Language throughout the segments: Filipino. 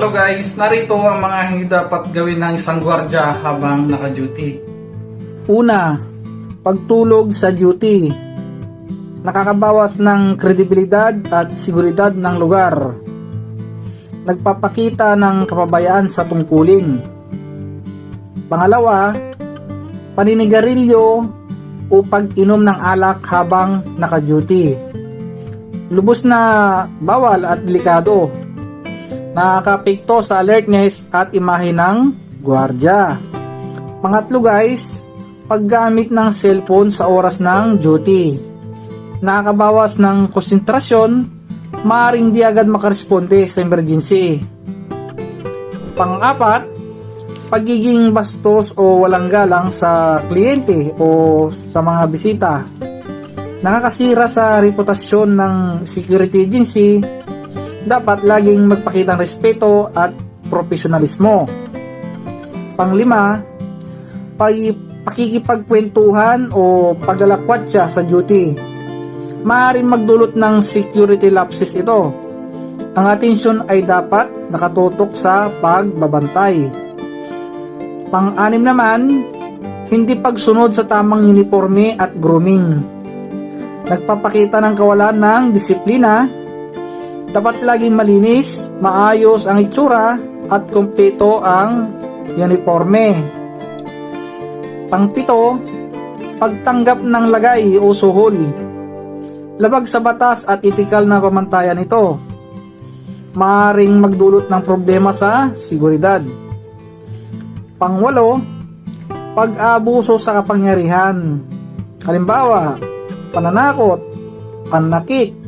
Hello guys, narito ang mga hindi dapat gawin ng isang gwardya habang naka-duty. Una, pagtulog sa duty. Nakakabawas ng kredibilidad at seguridad ng lugar. Nagpapakita ng kapabayaan sa tungkulin. Pangalawa, paninigarilyo o pag-inom ng alak habang naka-duty. Lubos na bawal at delikado. Nakakapekto sa alertness at imahe ng gwardya. Pangatlo guys, paggamit ng cellphone sa oras ng duty. Nakakabawas ng konsentrasyon, maaaring di agad makaresponde sa emergency. Pang-apat, pagiging bastos o walang galang sa kliyente o sa mga bisita. Nakakasira sa reputasyon ng security agency, dapat laging magpakita ng respeto at profesionalismo. Panglima, pag pakikipagkwentuhan o paglalakwat siya sa duty. Maaaring magdulot ng security lapses ito. Ang atensyon ay dapat nakatutok sa pagbabantay. Pang-anim naman, hindi pagsunod sa tamang uniforme at grooming. Nagpapakita ng kawalan ng disiplina. Dapat laging malinis, maayos ang itsura at kumpleto ang uniforme. Pangpito, pagtanggap ng lagay o suhol. Labag sa batas at etikal na pamantayan ito. Maaring magdulot ng problema sa seguridad. Pangwalo, pag-abuso sa kapangyarihan. Halimbawa, pananakot, panakit,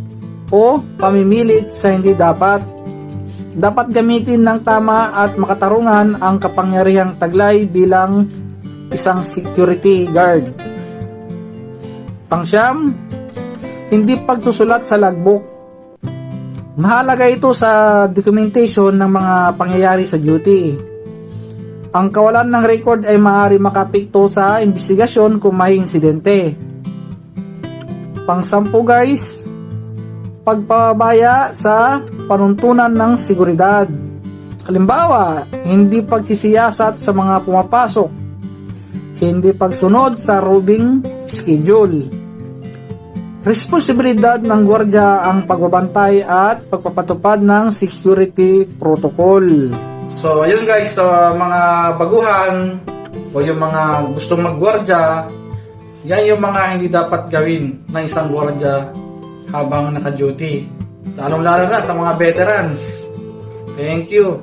o pamimilit sa hindi dapat. Dapat gamitin ng tama at makatarungan ang kapangyarihang taglay bilang isang security guard. Pangsyam, hindi pagsusulat sa logbook. Mahalaga ito sa documentation ng mga pangyayari sa duty. Ang kawalan ng record ay maaari makapikto sa investigasyon kung may insidente. Pangsampu guys, pagpabaya sa panuntunan ng seguridad. Halimbawa, hindi pagsisiyasat sa mga pumapasok, hindi pagsunod sa roving schedule. Responsibilidad ng gwardya ang pagbabantay at pagpapatupad ng security protocol. So ayun guys, sa mga baguhan o yung mga gustong maggwardya, yan yung mga hindi dapat gawin ng isang gwardya habang naka-duty. Lalong lalo na sa mga veterans. Thank you.